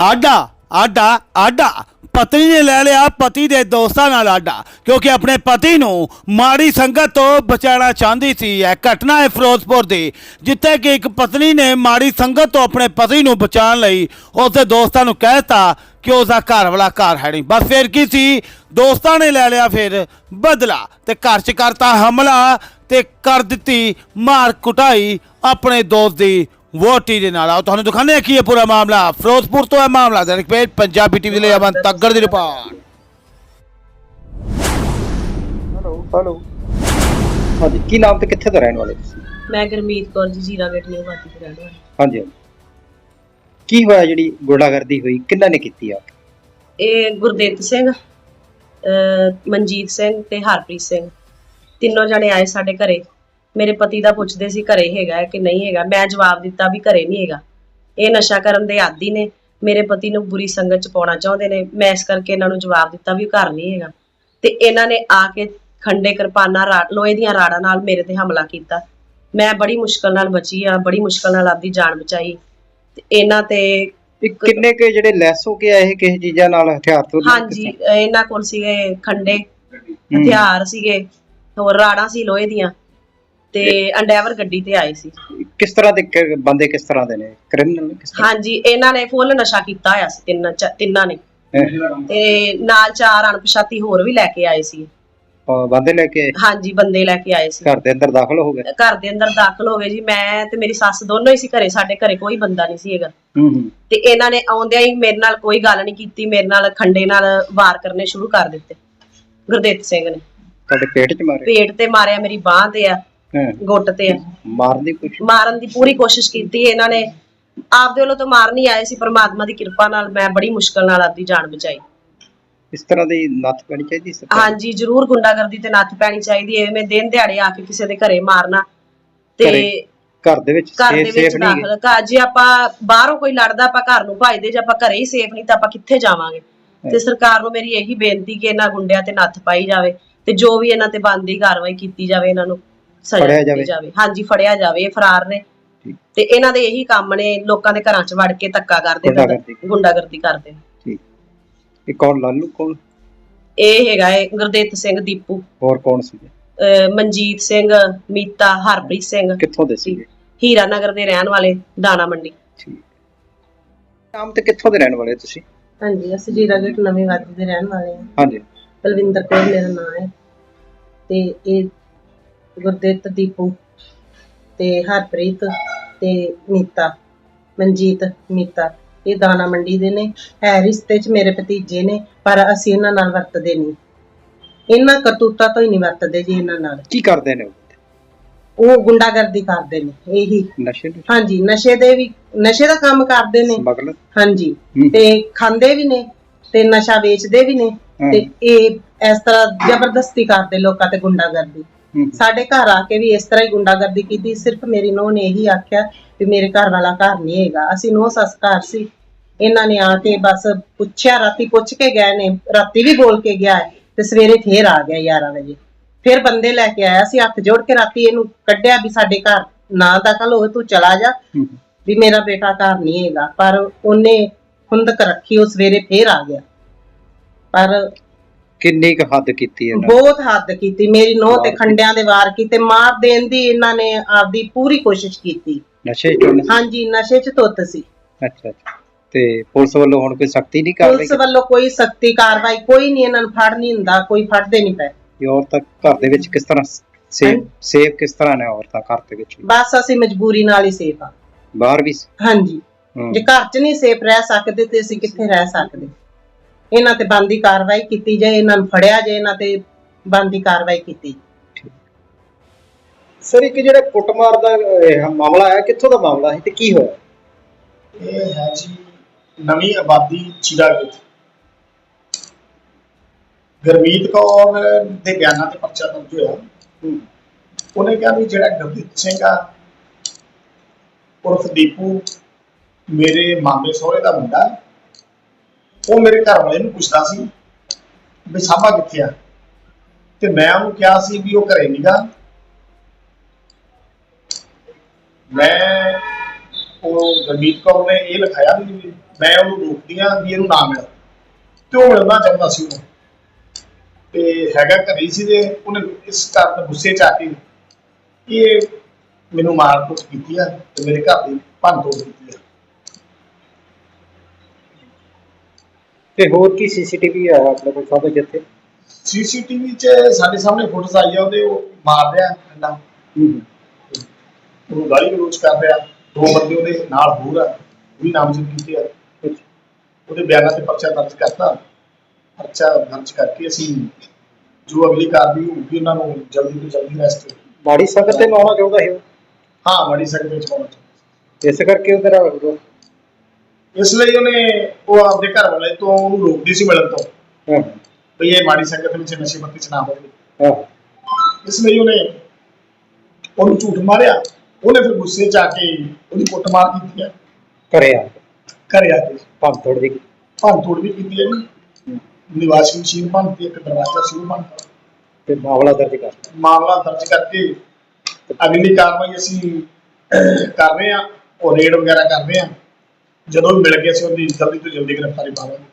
ਆਡਾ ਆਡਾ ਆਡਾ। ਪਤਨੀ ਨੇ ਲੈ ਲਿਆ ਪਤੀ ਦੇ ਦੋਸਤਾਂ ਨਾਲ ਆਡਾ, ਕਿਉਂਕਿ ਆਪਣੇ ਪਤੀ ਨੂੰ ਮਾੜੀ ਸੰਗਤ ਤੋਂ ਬਚਾਉਣਾ ਚਾਹੁੰਦੀ ਸੀ। ਇਹ ਘਟਨਾ ਹੈ ਫਿਰੋਜ਼ਪੁਰ ਦੀ, ਜਿੱਥੇ ਕਿ ਇੱਕ ਪਤਨੀ ਨੇ ਮਾੜੀ ਸੰਗਤ ਤੋਂ ਆਪਣੇ ਪਤੀ ਨੂੰ ਬਚਾਉਣ ਲਈ ਉਸਦੇ ਦੋਸਤਾਂ ਨੂੰ ਕਹਿਤਾ ਕਿ ਉਸਦਾ ਘਰ ਵਾਲਾ ਘਰ ਹੈ ਨਹੀਂ। ਬਸ ਫਿਰ ਕੀ ਸੀ? ਦੋਸਤਾਂ ਨੇ ਲੈ ਲਿਆ ਫਿਰ ਬਦਲਾ ਤੇ ਘਰ 'ਚ ਕਰਤਾ ਹਮਲਾ ਤੇ ਕਰ ਦਿੱਤੀ ਮਾਰ ਕੁਟਾਈ ਆਪਣੇ ਦੋਸਤ ਦੀ ਵੋਟੀ ਦੇ ਨਾਲ ਆਓ। ਤੁਹਾਨੂੰ ਹਾਂ ਕੀ ਇਹ ਪੂਰਾ ਮਾਮਲਾ। ਫਿਰੋਜ਼ਪੁਰ ਤੋਂ ਹੈ ਮਾਮਲਾ। ਦੈਨਿਕ ਪੇਜ ਪੰਜਾਬੀ ਟੀਵੀ ਲਈ ਅਮਨ ਤੱਗੜ ਦੀ ਰਿਪੋਰਟ। Hello hello. ਹਾਂਜੀ ਕੀ ਨਾਮ ਤੇ ਕਿੱਥੇ ਦਾ ਰਹਿਣ ਵਾਲੇ ਤੁਸੀਂ? ਮੈਂ ਗੁਰਮੀਤ ਕੌਰ ਜੀ ਜੀਰਾ ਗੇਟ ਨਿਊ ਬਾਤੀ ਤੇ ਰਹਿਣ ਵਾਲੀ। ਹਾਂਜੀ ਹਾਂਜੀ। ਕੀ ਹੋਇਆ ਜਿਹੜੀ ਗੁੰਡਾਗਰਦੀ ਹੋਈ? ਕਿੰਨਾ ਨੇ ਕੀਤੀ ਆ? ਇਹ ਗੁਰਦੇਵ ਸਿੰਘ ਅਹ ਮਨਜੀਤ ਸਿੰਘ ਤੇ ਹਰਪ੍ਰੀਤ ਸਿੰਘ। ਤਿੰਨੋਂ ਜਣੇ ਆਏ ਸਾਡੇ ਘਰੇ। ਮੇਰੇ ਪਤੀ ਦਾ ਪੁੱਛਦੇ ਸੀ ਘਰੇ ਹੈਗਾ ਕਿ ਨਹੀਂ ਹੈਗਾ। ਮੈਂ ਜਵਾਬ ਦਿੱਤਾ ਵੀ ਘਰੇ ਨਹੀਂ ਹੈਗਾ। ਇਹ ਨਸ਼ਾ ਕਰਨ ਦੇ ਆਦੀ ਨੇ। ਮੇਰੇ ਪਤੀ ਨੂੰ ਬੁਰੀ ਸੰਗਤ ਚ ਪਾਉਣਾ ਚਾਹੁੰਦੇ ਨੇ। ਮੈਂ ਇਸ ਕਰਕੇ ਇਹਨਾਂ ਨੂੰ ਜਵਾਬ ਦਿੱਤਾ ਵੀ ਘਰ ਨਹੀਂ ਹੈਗਾ। ਤੇ ਇਹਨਾਂ ਨੇ ਆ ਕੇ ਖੰਡੇ ਕਿਰਪਾਨਾਂ ਲੋਹੇ ਦੀਆਂ ਰਾੜਾਂ ਨਾਲ ਮੇਰੇ ਤੇ ਹਮਲਾ ਕੀਤਾ। ਮੈਂ ਬੜੀ ਮੁਸ਼ਕਲ ਨਾਲ ਬਚੀ ਆ ਬੜੀ ਮੁਸ਼ਕਲ ਨਾਲ ਆਪਦੀ ਜਾਨ ਬਚਾਈ। ਤੇ ਇਹਨਾਂ ਤੇ ਕਿੰਨੇ ਕੇ ਜਿਹੜੇ ਲੈਸ ਹੋ ਕੇ ਆਏ ਕਿਸੇ ਚੀਜ਼ਾਂ ਨਾਲ ਹਥਿਆਰ ਤੋਂ ਹਾਂਜੀ ਇਹਨਾਂ ਕੋਲ ਸੀਗੇ ਖੰਡੇ ਹਥਿਆਰ ਸੀਗੇ ਹੋਰ ਰਾੜਾਂ ਸੀ ਲੋਹੇ ਦੀਆਂ। ਤੇ ਅੰਡੈਵਰ ਗੱਡੀ ਤੇ ਆਏ ਸੀ। ਕਿਸ ਤਰ੍ਹਾਂ ਦੇ ਕ- ਬੰਦੇ ਕਿਸ ਤਰ੍ਹਾਂ ਦੇ ਨੇ? ਕ੍ਰਿਮੀਨਲ ਕਿਸ ਤਰ੍ਹਾਂ? ਹਾਂਜੀ ਇਹਨਾਂ ਨੇ ਫੁੱਲ ਨਸ਼ਾ ਕੀਤਾ ਹੋਇਆ ਸੀ ਤਿੰਨ ਚ- ਤਿੰਨਾਂ ਨੇ। ਹੈਂ? ਤੇ ਨਾਲ ਚਾਰ ਅਣਪਛਾਤੀ ਹੋਰ ਵੀ ਲੈ ਕੇ ਆਏ ਸੀ। ਅਹ ਬੰਦੇ ਲੈ ਕੇ? ਹਾਂਜੀ ਬੰਦੇ ਲੈ ਕੇ ਆਏ ਸੀ। ਘਰ ਦੇ ਅੰਦਰ ਦਾਖਲ ਹੋ ਗਏ? ਘਰ ਦੇ ਅੰਦਰ ਦਾਖਲ ਹੋ ਗਏ ਜੀ। ਮੈਂ ਤੇ ਮੇਰੀ ਸੱਸ ਦੋਨੋਂ ਹੀ ਸੀ ਘਰੇ ਸਾਡੇ ਘਰੇ ਕੋਈ ਬੰਦਾ ਨਹੀਂ ਸੀ ਹੈਗਾ। ਹੂੰ ਹੂੰ। ਤੇ ਇਹਨਾਂ ਨੇ ਆਉਂਦਿਆਂ ਹੀ ਮੇਰੇ ਨਾਲ ਕੋਈ ਗੱਲ ਨਹੀਂ ਕੀਤੀ ਮੇਰੇ ਨਾਲ ਖੰਡੇ ਨਾਲ ਵਾਰ ਕਰਨੇ ਸ਼ੁਰੂ ਕਰ ਦਿੱਤੇ। ਗੁਰਦੇਵ ਸਿੰਘ ਨੇ। ਤੁਹਾਡੇ ਪੇਟ 'ਚ ਮਾਰੇ? ਪੇਟ ਤੇ ਮਾਰਿਆ ਮੇਰੀ ਬਾਹ ਤੇ ਆ। ਗੁੱਟ ਤੇ ਮਾਰਨ ਦੀ ਕੋਸ਼ਿਸ਼ ਮਾਰਨ ਦੀ ਪੂਰੀ ਕੋਸ਼ਿਸ਼ ਕੀਤੀ ਇਹਨਾਂ ਨੇ। ਆਪਦੇ ਵੱਲੋਂ ਤਾਂ ਮਾਰ ਨਹੀਂ ਆਏ ਸੀ ਪਰਮਾਤਮਾ ਦੀ ਕਿਰਪਾ ਨਾਲ ਮੈਂ ਬੜੀ ਮੁਸ਼ਕਲ ਨਾਲ ਆਪਦੀ ਜਾਨ ਬਚਾਈ। ਇਸ ਤਰ੍ਹਾਂ ਦੀ ਨੱਥ ਪੈਣੀ ਚਾਹੀਦੀ ਸਰਕਾਰ। ਹਾਂਜੀ ਜ਼ਰੂਰ ਗੁੰਡਾਗਰਦੀ ਤੇ ਨੱਥ ਪੈਣੀ ਚਾਹੀਦੀ ਹੈ। ਐਵੇਂ ਦਿਨ ਦਿਹਾੜੇ ਆ ਕੇ ਕਿਸੇ ਦੇ ਘਰੇ ਮਾਰਨਾ ਤੇ ਘਰੇ ਦੇ ਵਿੱਚ ਸੇਫ ਨਹੀਂ ਦਾਖਲ। ਘਰ ਜੇ ਆਪਾਂ ਬਾਹਰੋਂ ਕੋਈ ਲੜਦਾ ਆਪਾਂ ਘਰ ਨੂੰ ਭਜਦੇ ਜੇ ਆਪਾਂ ਘਰੇ ਹੀ ਸੇਫ ਨਹੀਂ ਤਾਂ ਆਪਾਂ ਕਿੱਥੇ ਜਾਵਾਂਗੇ? ਤੇ ਸਰਕਾਰ ਨੂੰ ਮੇਰੀ ਇਹੀ ਬੇਨਤੀ ਕਿ ਇਹਨਾਂ ਗੁੰਡਿਆਂ ਤੇ ਨੱਥ ਪਾਈ ਜਾਵੇ ਤੇ ਜੋ ਵੀ ਇਹਨਾਂ ਤੇ ਬਣਦੀ ਕਾਰਵਾਈ ਕੀਤੀ ਜਾਵੇ ਇਹਨਾਂ ਨੂੰ। ਸਜ਼ਾ ਫੜਿਆ ਦਿੱਤੀ ਜਾਵੇ। ਜਾਵੇ। ਹਾਂਜੀ ਫੜਿਆ ਜਾਵੇ ਇਹ ਫਰਾਰ ਨੇ। ਠੀਕ। ਤੇ ਇਹਨਾਂ ਦੇ ਇਹੀ ਕੰਮ ਨੇ ਲੋਕਾਂ ਦੇ ਘਰਾਂ 'ਚ ਵੜ ਕੇ ਧੱਕਾ ਕਰਦੇ ਨੇ ਗੁੰਡਾਗਰਦੀ। ਗੁੰਡਾਗਰਦੀ ਕਰਦੇ ਨੇ। ਠੀਕ। ਇਹ ਕੌਣ ਲਾਲੂ ਕੌਣ? ਇਹ ਹੈਗਾ ਹੈ ਗੁਰਦੇਵ ਸਿੰਘ ਦੀਪੂ। ਹੋਰ ਕੌਣ ਸੀਗੇ? ਅਹ ਮਨਜੀਤ ਸਿੰਘ ਮੀਤਾ ਹਰਪ੍ਰੀਤ ਸਿੰਘ। ਕਿੱਥੋਂ ਦੇ ਸੀਗੇ? ਹੀਰਾ ਨਗਰ ਦੇ ਰਹਿਣ ਵਾਲੇ ਦਾਣਾ ਮੰਡੀ। ਠੀਕ। ਨਾਮ ਤੇ ਕਿੱਥੋਂ ਦੇ ਰਹਿਣ ਵਾਲੇ ਤੁਸੀਂ? ਹਾਂਜੀ ਅਸੀਂ ਜੀਰਾ ਗੇਟ ਨਵੀਂ ਵਾਦੀ ਦੇ ਰਹਿਣ ਵਾਲੇ ਹਾਂ। ਹਾਂਜੀ। ਬਲਵਿੰਦਰ ਕੌਰ ਮੇਰਾ ਨਾਮ ਹੈ। ਤੇ ਇਹ ਗੁਰਦੇਵ ਦੀਪੂ ਤੇ ਹਰਪ੍ਰੀਤ ਤੇ ਮੀਤਾ ਮਨਜੀਤ ਮੀਤਾ ਇਹ ਦਾਣਾ ਮੰਡੀ ਦੇ ਨੇ ਹੈ ਰਿਸ਼ਤੇ 'ਚ ਮੇਰੇ ਭਤੀਜੇ ਨੇ ਪਰ ਅਸੀਂ ਇਹਨਾਂ ਨਾਲ ਵਰਤਦੇ ਨਹੀਂ ਇਹਨਾਂ ਕਰਤੂਤਾਂ ਤੋਂ ਹੀ ਨਹੀਂ ਵਰਤਦੇ ਜੀ ਇਹਨਾਂ ਨਾਲ ਕੀ ਕਰਦੇ ਨੇ ਉਹ? ਉਹ ਗੁੰਡਾਗਰਦੀ ਕਰਦੇ ਨੇ ਇਹੀ ਨਸ਼ੇ ਨੂੰ ਹਾਂਜੀ ਨਸ਼ੇ ਦੇ ਵੀ ਨਸ਼ੇ ਦਾ ਕੰਮ ਕਰਦੇ ਨੇ ਸਮਗਲਰ ਹਾਂਜੀ। ਤੇ ਖਾਂਦੇ ਵੀ ਨੇ ਤੇ ਨਸ਼ਾ ਵੇਚਦੇ ਵੀ ਨੇ। ਤੇ ਇਹ ਇਸ ਤਰ੍ਹਾਂ ਜ਼ਬਰਦਸਤੀ ਕਰਦੇ ਲੋਕਾਂ ਤੇ ਗੁੰਡਾਗਰਦੀ। ਸਾਡੇ ਘਰ ਆ ਕੇ ਵੀ ਇਸ ਤਰ੍ਹਾਂ ਹੀ ਗੁੰਡਾਗਰਦੀ ਕੀਤੀ। ਸਿਰਫ ਮੇਰੀ ਨੂੰਹ ਨੇ ਇਹੀ ਆਖਿਆ ਵੀ ਮੇਰੇ ਘਰ ਵਾਲਾ ਘਰ ਨਹੀਂ ਹੈਗਾ। ਅਸੀਂ ਨੂੰਹ ਸੱਸ ਘਰ ਸੀ। ਇਹਨਾਂ ਨੇ ਆ ਕੇ ਬਸ ਪੁੱਛਿਆ ਰਾਤੀ ਪੁੱਛ ਕੇ ਗਏ ਨੇ। ਰਾਤੀ ਵੀ ਬੋਲ ਕੇ ਗਿਆ ਤੇ ਸਵੇਰੇ ਫੇਰ ਆ ਗਿਆ 11 ਵਜੇ। ਫਿਰ ਬੰਦੇ ਲੈ ਕੇ ਆਇਆ ਸੀ ਹੱਥ ਜੋੜ ਕੇ ਰਾਤੀ ਇਹਨੂੰ ਕੱਢਿਆ ਵੀ ਸਾਡੇ ਘਰ ਨਾ ਦਖਲ ਹੋਵੇ ਤੂੰ ਚਲਾ ਜਾ। ਵੀ ਮੇਰਾ ਬੇਟਾ ਘਰ ਨਹੀਂ ਹੈਗਾ। ਪਰ ਉਹਨੇ ਖੁੰਦਕ ਰੱਖੀ ਉਹ ਸਵੇਰੇ ਫੇਰ ਆ ਗਿਆ। ਪਰ ਕਿੰਨੀ ਕੁ ਹੱਦ ਕੀਤੀ ਇਹਨਾਂ ਬਹੁਤ ਹੱਦ ਕੀਤੀ। ਮੇਰੀ ਨੋਹ ਤੇ ਖੰਡਿਆਂ ਦੇ ਵਾਰ ਕੀਤੇ। ਮਾਰ ਦੇਣ ਦੀ ਇਹਨਾਂ ਨੇ ਆਪਦੀ ਪੂਰੀ ਕੋਸ਼ਿਸ਼ ਕੀਤੀ। ਨਸ਼ੇ ਚੋਂ ਨੇ? ਹਾਂਜੀ ਨਸ਼ੇ 'ਚ ਧੁੱਤ ਸੀ। ਅੱਛਾ ਅੱਛਾ। ਤੇ ਪੁਲਿਸ ਵੱਲੋਂ ਹੁਣ ਕੋਈ ਸਖਤੀ ਨਹੀਂ ਕਰ ਰਹੀ ਪੁਲਿਸ ਵੱਲੋਂ ਕੋਈ ਸਖਤੀ ਕਾਰਵਾਈ ਕੋਈ ਨਹੀਂ ਇਹਨਾਂ ਨੂੰ ਫੜ ਨਹੀਂ ਹੁੰਦਾ ਕੋਈ ਫੜਦੇ ਨਹੀਂ ਪਏ। ਕਿ ਔਰਤਾਂ ਘਰ ਦੇ ਵਿੱਚ ਕਿਸ ਤਰ੍ਹਾਂ ਸੇਫ ਹਾਂਜੀ। ਸੇਫ ਕਿਸ ਤਰ੍ਹਾਂ ਨੇ ਔਰਤਾਂ ਘਰ ਦੇ ਵਿੱਚ? ਬਸ ਅਸੀਂ ਮਜਬੂਰੀ ਨਾਲ ਹੀ ਸੇਫ ਆ। ਬਾਹਰ ਵੀ ਹਾਂਜੀ। ਜੇ ਘਰ 'ਚ ਨਹੀਂ ਸੇਫ ਰਹਿ ਸਕਦੇ ਤੇ ਅਸੀਂ ਕਿੱਥੇ ਰਹਿ ਸਕਦੇ? ਇਹਨਾਂ ਤੇ ਬੰਦੀ ਕਾਰਵਾਈ ਕੀਤੀ ਜਾਏ ਇਹਨਾਂ ਨੂੰ ਫੜਿਆ ਜਾਏ ਇਹਨਾਂ ਤੇ ਬੰਦੀ ਕਾਰਵਾਈ ਕੀਤੀ ਸਰ ਇੱਕ ਜਿਹੜਾ ਕੁੱਟਮਾਰ ਦਾ ਇਹ ਮਾਮਲਾ ਹੈ ਕਿੱਥੋਂ ਦਾ ਮਾਮਲਾ ਹੈ ਤੇ ਕੀ ਹੋਇਆ? ਇਹ ਹੈ ਜੀ ਨਵੀਂ ਆਬਾਦੀ ਚਿਰਾਗਤ ਗਰਮੀਤ ਕੌਰ ਦੇ ਬਿਆਨਾਂ ਤੇ ਪਰਚਾ ਦਰਜ ਹੋਇਆ। ਉਹਨੇ ਕਿਹਾ ਵੀ ਜਿਹੜਾ ਗੁਰਦੀਪ ਸਿੰਘ ਆ ਉਰਫ ਦੀਪੂ ਮੇਰੇ ਮਾਮੇ ਸਹੁਰੇ ਦਾ ਮੁੰਡਾ ਉਹ ਮੇਰੇ ਘਰ ਵਾਲੇ ਨੂੰ ਪੁੱਛਦਾ ਸੀ ਵੀ ਸਾਬਾ ਕਿੱਥੇ ਆ? ਤੇ ਮੈਂ ਉਹਨੂੰ ਕਿਹਾ ਸੀ ਵੀ ਉਹ ਘਰੇ ਨਹੀਂਗਾ ਮੈਂ ਉਹ ਗਰਮੀਤ ਕੌਰ ਨੇ ਇਹ ਲਿਖਾਇਆ ਵੀ ਮੈਂ ਉਹਨੂੰ ਰੋਕਦੀ ਆ ਵੀ ਇਹਨੂੰ ਨਾ ਮਿਲ ਤੇ ਉਹ ਮਿਲਣਾ ਚਾਹੁੰਦਾ ਸੀ ਉਹ ਤੇ ਹੈਗਾ ਘਰੇ ਸੀ ਤੇ ਉਹਨੇ ਇਸ ਕਾਰਨ ਗੁੱਸੇ ਚ ਆ ਕੇ ਇਹ ਮੈਨੂੰ ਮਾਰ ਕੁੱਟ ਕੀਤੀ ਆ ਤੇ ਮੇਰੇ ਘਰ ਦੀ ਭੰਨ ਤੋੜ ਕੀਤੀ ਆ। ਤੇ ਹੋਰ ਕੀ ਸੀਸੀਟੀਵੀ ਆਇਆ ਆਪਣੇ ਕੋਲ ਸਾਹਮਣੇ ਜਿੱਥੇ ਸੀਸੀਟੀਵੀ 'ਚ ਸਾਡੇ ਸਾਹਮਣੇ ਫੁਟੇਜ ਆਈ ਆ ਉਹਦੇ ਉਹ ਮਾਰ ਰਿਹਾ ਹੂੰ ਉਹਨੂੰ ਗਾਲੀ ਗਲੋਚ ਕਰ ਰਿਹਾ ਦੋ ਬੰਦੇ ਉਹਦੇ ਨਾਲ ਹੋਰ ਆ ਉਹ ਵੀ ਨਾਮਜ਼ਦ ਕੀਤੇ ਆ। ਉਹਦੇ ਬਿਆਨਾਂ ਤੇ ਪਰਚਾ ਦਰਜ ਕਰਤਾ। ਪਰਚਾ ਦਰਜ ਕਰਕੇ ਅਸੀਂ ਜੋ ਅਗਲੀ ਕਾਰਵਾਈ ਹੋਊਗੀ ਉਹਨਾਂ ਨੂੰ ਜਲਦੀ ਤੋਂ ਜਲਦੀ ਅਰੈਸਟ ਮਾੜੀ ਸੰਗਤ ਤੇ ਲਾਉਣਾ ਚਾਹੁੰਦਾ ਉਹ। ਹਾਂ ਬੜੀ ਸਕਦੇ ਵਿੱਚ ਪਾਉਣਾ ਚਾਹੁੰਦਾ ਇਸ ਕਰਕੇ ਉਹ ਤੇਰਾ ਵਿਰੋਧ- ਇਸ ਲਈ ਉਹਨੇ ਉਹ ਆਪਦੇ ਘਰ ਵਾਲੇ ਤੋਂ ਉਹਨੂੰ ਰੋਕਦੀ ਸੀ ਮਿਲਣ ਤੋਂ। ਹਾਂ। ਵੀ ਇਹ ਮਾੜੀ ਸੰਗਤ ਵਿੱਚ ਨਸ਼ੇ ਪੱਤੇ ਚ ਨਾ ਹੋਵੇ। ਹਾਂ। ਇਸ ਲਈ ਉਹਨੇ ਉਹਨੂੰ ਝੂਠ ਮਾਰਿਆ। ਉਹਨੇ ਫਿਰ ਗੁੱਸੇ ਚ ਆ ਕੇ ਉਹਦੀ ਕੁੱਟਮਾਰ ਕੀਤੀ ਹੈ। ਘਰੇ ਆ ਘਰੇ ਆ ਕੇ। ਭੰਨ ਤੋੜ ਦੀ ਭੰਨ ਤੋੜ ਵੀ ਕੀਤੀ ਹੈ ਜੀ। ਨਿਵਾਸ ਮਸ਼ੀਨ ਭੰਨਤੀ ਇੱਕ ਦਰਵਾਜ਼ਾ ਸੀ ਉਹ ਭੰਨਤਾ ਤੇ ਮਾਮਲਾ ਦਰਜ ਕਰ ਮਾਮਲਾ ਦਰਜ ਕਰਕੇ ਅਗਲੀ ਕਾਰਵਾਈ ਅਸੀਂ ਕਰ ਰਹੇ ਹਾਂ। ਉਹ ਰੇਡ ਵਗੈਰਾ ਕਰ ਰਹੇ ਹਾਂ। ਜਦੋਂ ਮਿਲ ਗਿਆ ਸੀ ਉਹਦੀ ਜਲਦੀ ਤੋਂ ਜਲਦੀ ਗ੍ਰਿਫਤਾਰੀ ਪਾਵਾਂਗੇ